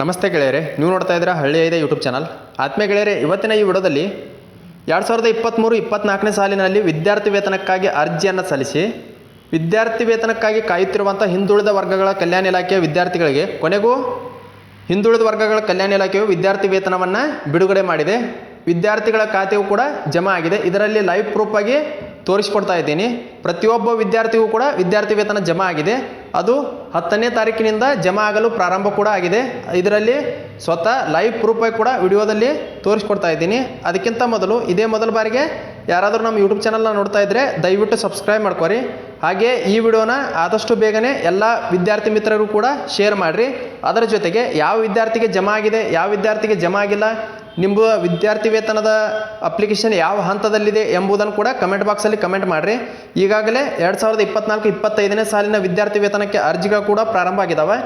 ನಮಸ್ತೆ ಗೆಳೆಯರೆ, ನೀವು ನೋಡ್ತಾ ಇದ್ದೀರಾ ಹಳ್ಳಿ ಐದೆ ಯೂಟ್ಯೂಬ್ ಚಾನಲ್ ಆತ್ಮೀಯ ಗೆಳೆಯರೆ, ಇವತ್ತಿನ ಈ ವಿಡೋದಲ್ಲಿ ಎರಡು ಸಾವಿರದ ಇಪ್ಪತ್ತ್ಮೂರು ಇಪ್ಪತ್ತ್ನಾಲ್ಕನೇ ಸಾಲಿನಲ್ಲಿ ವಿದ್ಯಾರ್ಥಿ ವೇತನಕ್ಕಾಗಿ ಅರ್ಜಿಯನ್ನು ಸಲ್ಲಿಸಿ, ವಿದ್ಯಾರ್ಥಿ ವೇತನಕ್ಕಾಗಿ ಕಾಯುತ್ತಿರುವಂಥ ಹಿಂದುಳಿದ ವರ್ಗಗಳ ಕಲ್ಯಾಣ ಇಲಾಖೆಯ ವಿದ್ಯಾರ್ಥಿಗಳಿಗೆ, ಕೊನೆಗೂ ಹಿಂದುಳಿದ ವರ್ಗಗಳ ಕಲ್ಯಾಣ ಇಲಾಖೆಯು ವಿದ್ಯಾರ್ಥಿ ವೇತನವನ್ನು ಬಿಡುಗಡೆ ಮಾಡಿದೆ. ವಿದ್ಯಾರ್ಥಿಗಳ ಖಾತೆಯು ಕೂಡ ಜಮಾ ಆಗಿದೆ. ಇದರಲ್ಲಿ ಲೈವ್ ಪ್ರೂಫ್ ಆಗಿ ತೋರಿಸ್ಕೊಡ್ತಾ ಇದ್ದೀನಿ. ಪ್ರತಿಯೊಬ್ಬ ವಿದ್ಯಾರ್ಥಿಗೂ ಕೂಡ ವಿದ್ಯಾರ್ಥಿ ವೇತನ ಜಮಾ ಆಗಿದೆ. ಅದು ಹತ್ತನೇ ತಾರೀಕಿನಿಂದ ಜಮಾ ಆಗಲು ಪ್ರಾರಂಭ ಕೂಡ ಆಗಿದೆ. ಇದರಲ್ಲಿ ಸ್ವತಃ ಲೈವ್ ಪ್ರೂಫ್ ಆಗಿ ಕೂಡ ವಿಡಿಯೋದಲ್ಲಿ ತೋರಿಸ್ಕೊಡ್ತಾ ಇದ್ದೀನಿ. ಅದಕ್ಕಿಂತ ಮೊದಲು ಇದೇ ಮೊದಲ ಬಾರಿಗೆ ಯಾರಾದರೂ ನಮ್ಮ ಯೂಟ್ಯೂಬ್ ಚಾನಲ್ನ ನೋಡ್ತಾ ಇದ್ದರೆ ದಯವಿಟ್ಟು ಸಬ್ಸ್ಕ್ರೈಬ್ ಮಾಡ್ಕೊರಿ. ಹಾಗೆ ಈ ವಿಡಿಯೋನ ಆದಷ್ಟು ಬೇಗನೆ ಎಲ್ಲ ವಿದ್ಯಾರ್ಥಿ ಮಿತ್ರರು ಕೂಡ ಶೇರ್ ಮಾಡಿರಿ. ಅದರ ಜೊತೆಗೆ ಯಾವ ವಿದ್ಯಾರ್ಥಿಗೆ ಜಮಾ ಆಗಿದೆ, ಯಾವ ವಿದ್ಯಾರ್ಥಿಗೆ ಜಮಾ ಆಗಿಲ್ಲ ನಿಮ್ಮ ವಿದ್ಯಾರ್ಥಿ ವೇತನದ ಅಪ್ಲಿಕೇಶನ್ ಯಾವ ಹಂತದಲ್ಲಿದೆ ಎಂಬುದನ್ನು ಕೂಡ ಕಮೆಂಟ್ ಬಾಕ್ಸಲ್ಲಿ ಕಮೆಂಟ್ ಮಾಡಿರಿ. ಈಗಾಗಲೇ ಎರಡು ಸಾವಿರದ ಇಪ್ಪತ್ನಾಲ್ಕು, ಇಪ್ಪತ್ತೈದನೇ ಸಾಲಿನ ವಿದ್ಯಾರ್ಥಿ ವೇತನಕ್ಕೆ ಅರ್ಜಿಗಳು ಕೂಡ ಪ್ರಾರಂಭ ಆಗಿದ್ದಾವೆ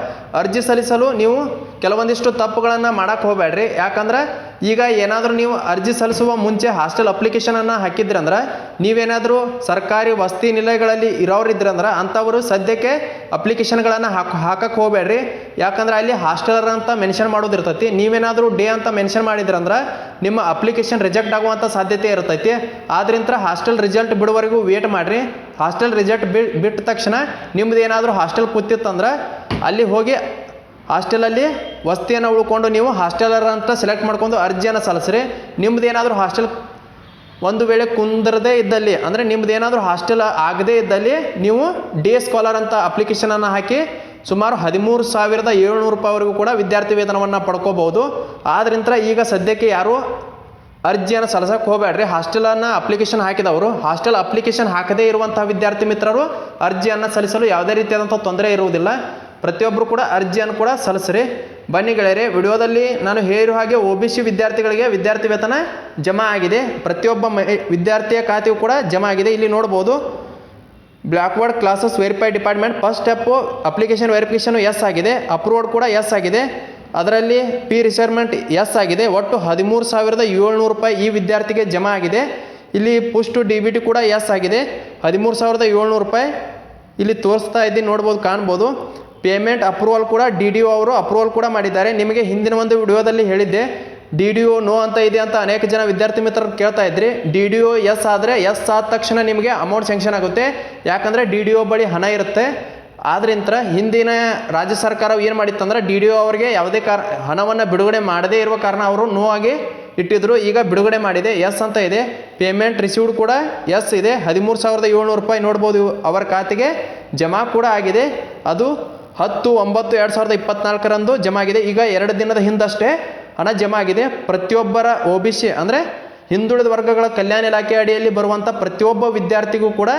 ಅರ್ಜಿ ಸಲ್ಲಿಸಲು ನೀವು ಕೆಲವೊಂದಿಷ್ಟು ತಪ್ಪುಗಳನ್ನು ಮಾಡೋಕ್ಕೆ ಹೋಗಬೇಡ್ರಿ. ಯಾಕಂದ್ರೆ ಈಗ ಏನಾದರೂ ನೀವು ಅರ್ಜಿ ಸಲ್ಲಿಸುವ ಮುಂಚೆ ಹಾಸ್ಟೆಲ್ ಅಪ್ಲಿಕೇಶನನ್ನು ಹಾಕಿದ್ರಂದ್ರೆ, ನೀವೇನಾದರೂ ಸರ್ಕಾರಿ ವಸತಿ ನಿಲಯಗಳಲ್ಲಿ ಇರೋರಿದ್ರಂದ್ರೆ ಅಂಥವರು ಸದ್ಯಕ್ಕೆ ಅಪ್ಲಿಕೇಶನ್ಗಳನ್ನು ಹಾಕ್ ಹಾಕಕ್ಕೆ ಹೋಗಬೇಡ್ರಿ. ಯಾಕಂದ್ರೆ ಅಲ್ಲಿ ಹಾಸ್ಟೆಲರ್ ಅಂತ ಮೆನ್ಷನ್ ಮಾಡೋದಿರ್ತೈತಿ ನೀವೇನಾದರೂ ಡೇ ಅಂತ ಮೆನ್ಷನ್ ಮಾಡಿದ್ರಂದ್ರೆ ನಿಮ್ಮ ಅಪ್ಲಿಕೇಶನ್ ರಿಜೆಕ್ಟ್ ಆಗುವಂಥ ಸಾಧ್ಯತೆ ಇರ್ತೈತಿ. ಆದ್ರಿಂದ ಹಾಸ್ಟೆಲ್ ರಿಸಲ್ಟ್ ಬಿಡುವರೆಗೂ ವೇಟ್ ಮಾಡಿರಿ. ಹಾಸ್ಟೆಲ್ ರಿಸಲ್ಟ್ ಬಿಟ್ಟ ತಕ್ಷಣ ನಿಮ್ಮದೇನಾದರೂ ಹಾಸ್ಟೆಲ್ ಕೂತಿತ್ತಂದ್ರೆ ಅಲ್ಲಿ ಹೋಗಿ ಹಾಸ್ಟೆಲಲ್ಲಿ ವಸ್ತಿಯನ್ನು ಉಳ್ಕೊಂಡು ನೀವು ಹಾಸ್ಟೆಲರ್ ಅಂತ ಸೆಲೆಕ್ಟ್ ಮಾಡ್ಕೊಂಡು ಅರ್ಜಿಯನ್ನು ಸಲ್ಲಿಸ್ರಿ. ನಿಮ್ದು ಏನಾದರೂ ಹಾಸ್ಟೆಲ್ ಒಂದು ವೇಳೆ ಕುಂದರದೇ ಇದ್ದಲ್ಲಿ, ಅಂದರೆ ನಿಮ್ದು ಏನಾದರೂ ಹಾಸ್ಟೆಲ್ ಆಗದೇ ಇದ್ದಲ್ಲಿ ನೀವು ಡೇ ಸ್ಕಾಲರ್ ಅಂತ ಅಪ್ಲಿಕೇಶನನ್ನು ಹಾಕಿ ಸುಮಾರು ಹದಿಮೂರು ಸಾವಿರದ ಏಳ್ನೂರು ರೂಪಾಯಿವರೆಗೂ ಕೂಡ ವಿದ್ಯಾರ್ಥಿ ವೇತನವನ್ನು ಪಡ್ಕೋಬೋದು ಆದ್ದರಿಂದ ಈಗ ಸದ್ಯಕ್ಕೆ ಯಾರು ಅರ್ಜಿಯನ್ನು ಸಲ್ಲಿಸೋಕೆ ಹೋಗಬೇಡ್ರಿ. ಹಾಸ್ಟೆಲನ್ನು ಅಪ್ಲಿಕೇಶನ್ ಹಾಕಿದವರು, ಹಾಸ್ಟೆಲ್ ಅಪ್ಲಿಕೇಶನ್ ಹಾಕದೇ ಇರುವಂತಹ ವಿದ್ಯಾರ್ಥಿ ಮಿತ್ರರು ಅರ್ಜಿಯನ್ನು ಸಲ್ಲಿಸಲು ಯಾವುದೇ ರೀತಿಯಾದಂಥ ತೊಂದರೆ ಇರುವುದಿಲ್ಲ. ಪ್ರತಿಯೊಬ್ಬರು ಕೂಡ ಅರ್ಜಿಯನ್ನು ಕೂಡ ಸಲ್ಲಿಸ್ರಿ. ಬನ್ನಿ ಗೆಳೆಯರೆ, ವಿಡಿಯೋದಲ್ಲಿ ನಾನು ಹೇಳಿರೋ ಹಾಗೆ ಒ ಬಿ ಸಿ ವಿದ್ಯಾರ್ಥಿಗಳಿಗೆ ವಿದ್ಯಾರ್ಥಿ ವೇತನ ಜಮಾ ಆಗಿದೆ. ಪ್ರತಿಯೊಬ್ಬ ವಿದ್ಯಾರ್ಥಿಯ ಖಾತೆಯು ಕೂಡ ಜಮಾ ಆಗಿದೆ. ಇಲ್ಲಿ ನೋಡ್ಬೋದು. Backward classes verify department, first step application verification yes ಆಗಿದೆ. ಅಪ್ರೂವ್ಡ್ ಕೂಡ ಎಸ್ ಆಗಿದೆ. ಅದರಲ್ಲಿ ಪಿ ರಿಸರ್ಮೆಂಟ್ ಎಸ್ ಆಗಿದೆ. ಒಟ್ಟು ಹದಿಮೂರು ಸಾವಿರದ ಏಳ್ನೂರು ರೂಪಾಯಿ ಈ ವಿದ್ಯಾರ್ಥಿಗೆ ಜಮಾ ಆಗಿದೆ. ಇಲ್ಲಿ ಪುಷ್ಟು ಡಿ ಬಿ ಟಿ ಕೂಡ ಎಸ್ ಆಗಿದೆ. ಹದಿಮೂರು ಸಾವಿರದ ಏಳ್ನೂರು ರೂಪಾಯಿ ಇಲ್ಲಿ ತೋರಿಸ್ತಾ ಇದ್ದೀನಿ, ನೋಡ್ಬೋದು, ಕಾಣ್ಬೋದು. ಪೇಮೆಂಟ್ ಅಪ್ರೂವಲ್ ಕೂಡ ಡಿ ಡಿ ಓ ಅವರು ಅಪ್ರೂವಲ್ ಕೂಡ ಮಾಡಿದ್ದಾರೆ. ನಿಮಗೆ ಹಿಂದಿನ ಒಂದು ವಿಡಿಯೋದಲ್ಲಿ ಹೇಳಿದ್ದೆ ಡಿ ಡಿ ಒ ನೋ ಅಂತ ಇದೆ ಅಂತ ಅನೇಕ ಜನ ವಿದ್ಯಾರ್ಥಿ ಮಿತ್ರರು ಕೇಳ್ತಾ ಇದ್ರಿ. ಡಿ ಡಿ ಒ ಎಸ್ ಆದರೆ ಎಸ್ ಆದ ತಕ್ಷಣ ನಿಮಗೆ ಅಮೌಂಟ್ ಸ್ಯಾಂಕ್ಷನ್ ಆಗುತ್ತೆ. ಯಾಕಂದರೆ ಡಿ ಡಿ ಒ ಬಳಿ ಹಣ ಇರುತ್ತೆ. ಆದ್ರಿಂತ ಹಿಂದಿನ ರಾಜ್ಯ ಸರ್ಕಾರವು ಏನು ಮಾಡಿತ್ತಂದ್ರೆ ಡಿ ಡಿ ಒ ಅವರಿಗೆ ಯಾವುದೇ ಕಾರ, ಹಣವನ್ನು ಬಿಡುಗಡೆ ಮಾಡದೇ ಇರುವ ಕಾರಣ ಅವರು ನೋ ಆಗಿ ಇಟ್ಟಿದ್ರು. ಈಗ ಬಿಡುಗಡೆ ಮಾಡಿದೆ ಎಸ್ ಅಂತ ಇದೆ. ಪೇಮೆಂಟ್ ರಿಸೀವ್ಡ್ ಕೂಡ ಎಸ್ ಇದೆ. ಹದಿಮೂರು ಸಾವಿರದ ಏಳ್ನೂರು ರೂಪಾಯಿ ನೋಡ್ಬೋದು ಅವರ ಖಾತೆಗೆ ಜಮಾ ಕೂಡ ಆಗಿದೆ. ಅದು ಹತ್ತು, ಒಂಬತ್ತು, ಎರಡು ಸಾವಿರದ ಇಪ್ಪತ್ನಾಲ್ಕರಂದು ಜಮಾ ಆಗಿದೆ ಈಗ ಎರಡು ದಿನದ ಹಿಂದಷ್ಟೇ ಹಣ ಜಮಾ ಆಗಿದೆ ಪ್ರತಿಯೊಬ್ಬರ ಒ ಬಿ ಸಿ ಅಂದರೆ ಹಿಂದುಳಿದ ವರ್ಗಗಳ ಕಲ್ಯಾಣ ಇಲಾಖೆ ಅಡಿಯಲ್ಲಿ ಬರುವಂಥ ಪ್ರತಿಯೊಬ್ಬ ವಿದ್ಯಾರ್ಥಿಗೂ ಕೂಡ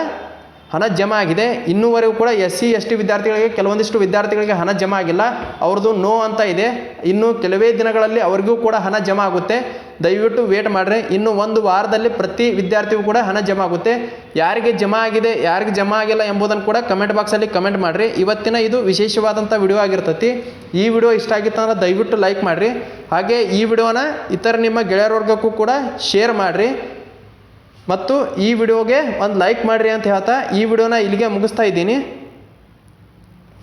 ಹಣ ಜಮಾ ಆಗಿದೆ ಇನ್ನೂವರೆಗೂ ಕೂಡ ಎಸ್ ಸಿ ಎಸ್ ಟಿ ವಿದ್ಯಾರ್ಥಿಗಳಿಗೆ, ಕೆಲವೊಂದಿಷ್ಟು ವಿದ್ಯಾರ್ಥಿಗಳಿಗೆ ಹಣ ಜಮಾ ಆಗಿಲ್ಲ ಅವ್ರದ್ದು ನೋ ಅಂತ ಇದೆ. ಇನ್ನು ಕೆಲವೇ ದಿನಗಳಲ್ಲಿ ಅವರಿಗೂ ಕೂಡ ಹಣ ಜಮಾ ಆಗುತ್ತೆ ದಯವಿಟ್ಟು ವೇಟ್ ಮಾಡಿರಿ. ಇನ್ನು ಒಂದು ವಾರದಲ್ಲಿ ಪ್ರತಿ ವಿದ್ಯಾರ್ಥಿಗೂ ಕೂಡ ಹಣ ಜಮಾ ಆಗುತ್ತೆ. ಯಾರಿಗೆ ಜಮಾ ಆಗಿದೆ, ಯಾರಿಗೆ ಜಮಾ ಆಗಿಲ್ಲ ಎಂಬುದನ್ನು ಕೂಡ ಕಮೆಂಟ್ ಬಾಕ್ಸಲ್ಲಿ ಕಮೆಂಟ್ ಮಾಡಿರಿ. ಇವತ್ತಿನ ಇದು ವಿಶೇಷವಾದಂಥ ವಿಡಿಯೋ ಆಗಿರ್ತೈತಿ. ಈ ವಿಡಿಯೋ ಇಷ್ಟ ಆಗಿತ್ತು ಅಂದ್ರೆ ದಯವಿಟ್ಟು ಲೈಕ್ ಮಾಡಿರಿ. ಹಾಗೆ ಈ ವಿಡಿಯೋನ ಇತರ ನಿಮ್ಮ ಗೆಳೆಯರ ವರ್ಗಕ್ಕೂ ಕೂಡ ಶೇರ್ ಮಾಡಿರಿ. ಮತ್ತು ಈ ವಿಡಿಯೋಗೆ ಒಂದು ಲೈಕ್ ಮಾಡಿರಿ ಅಂತ ಹೇಳ್ತಾ ಈ ವಿಡಿಯೋನ ಇಲ್ಲಿಗೆ ಮುಗಿಸ್ತಾ ಇದ್ದೀನಿ.